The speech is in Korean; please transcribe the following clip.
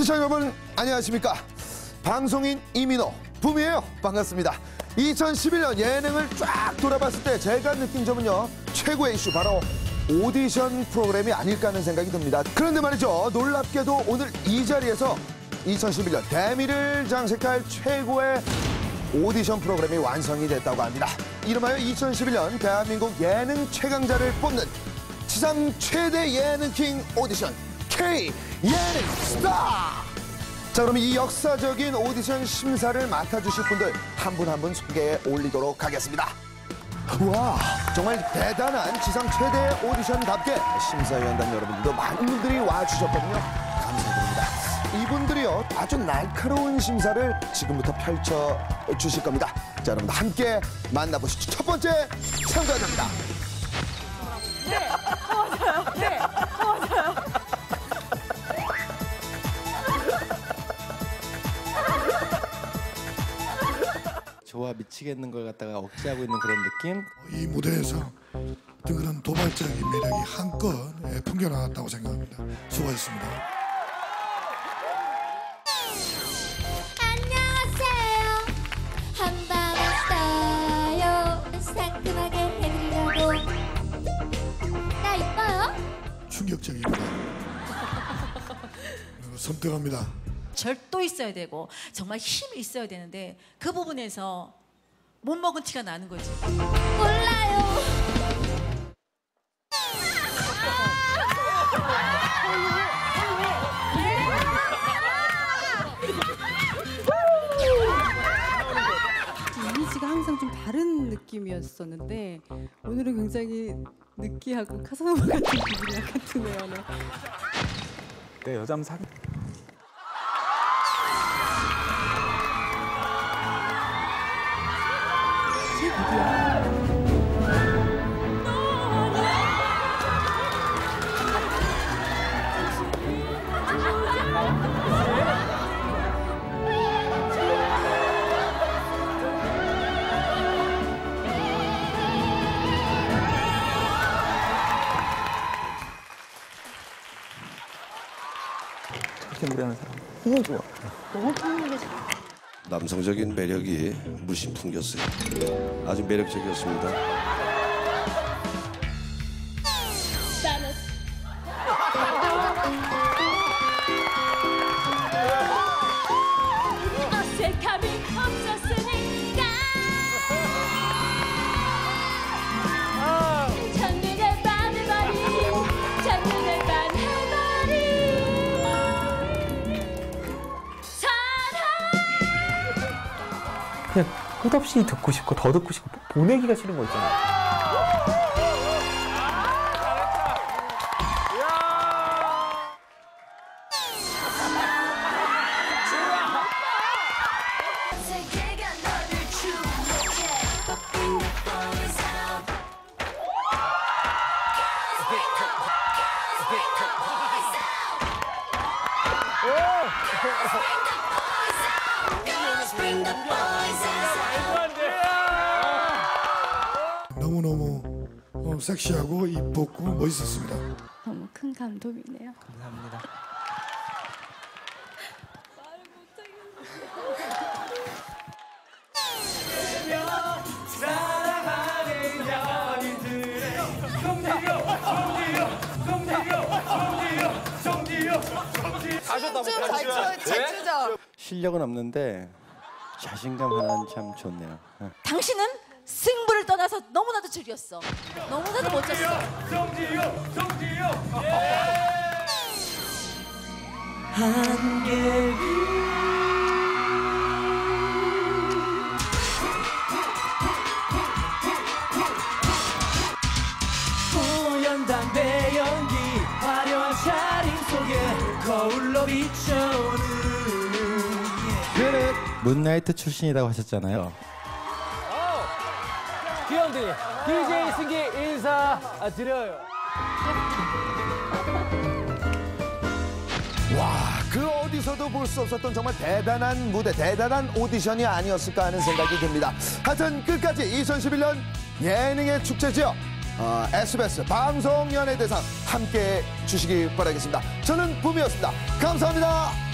시청자 여러분 안녕하십니까? 방송인 이민호 붐이에요. 반갑습니다. 2011년 예능을 쫙 돌아봤을 때 제가 느낀 점은요 최고의 이슈 바로 오디션 프로그램이 아닐까 하는 생각이 듭니다. 그런데 말이죠 놀랍게도 오늘 이 자리에서 2011년 대미를 장식할 최고의 오디션 프로그램이 완성이 됐다고 합니다. 이름하여 2011년 대한민국 예능 최강자를 뽑는 지상 최대 예능킹 오디션 K 예능 스타 자 그럼 이 역사적인 오디션 심사를 맡아주실 분들 한 분 한분 소개해 올리도록 하겠습니다. 와 정말 대단한 지상 최대 오디션답게 심사위원단 여러분들도 많은 분들이 와주셨거든요. 감사드립니다. 이분들이요 아주 날카로운 심사를 지금부터 펼쳐 주실 겁니다. 자 여러분 함께 만나보시죠. 첫 번째 참가자입니다. 좋아 미치겠는 걸 갖다가 억제하고 있는 그런 느낌? 이 무대에서 그런 도발적인 매력이 한껏 예, 풍겨나왔다고 생각합니다. 수고하셨습니다. 안녕하세요. 한밤 왔어요. 상큼하게 해드리려고. 나 이뻐요? 충격적입니다. 그리고 섬뜩합니다. 절도 있어야 되고 정말 힘이 있어야 되는데 그 부분에서 못 먹은 티가 나는 거지. 몰라요. 이미지가 항상 좀 다른 느낌이었었는데 오늘은 굉장히 느끼하고 카사노바 같은 기분이 약간 드네요. 네. 내 여자면 사 그렇게 노래하는 사람 너무 좋아 남성적인 매력이 물씬 풍겼어요. 아주 매력적이었습니다. 그냥 끝없이 듣고 싶고 더 듣고 싶고 보내기가 싫은 거 있잖아 세 너무너무 어, 섹시하고 이뻤고 멋있었습니다. 너무 큰 감동이네요. 감사합니다 실력은 없는데 자신감 하나는 참 좋네요. 어. 당신은 승부를 떠나서 너무나도 즐겼어. 너무나도 멋졌어. 뽀얀 담배 연기 화려한 차림 속에 거울로 비춰오는 문나이트 출신이라고 하셨잖아요. 귀염둥이 DJ 승기 인사 드려요 와, 그 어디서도 볼 수 없었던 정말 대단한 무대, 대단한 오디션이 아니었을까 하는 생각이 듭니다. 하여튼 끝까지 2011년 예능의 축제지요. 어, SBS 방송연예대상 함께 주시기 바라겠습니다. 저는 붐이었습니다. 감사합니다.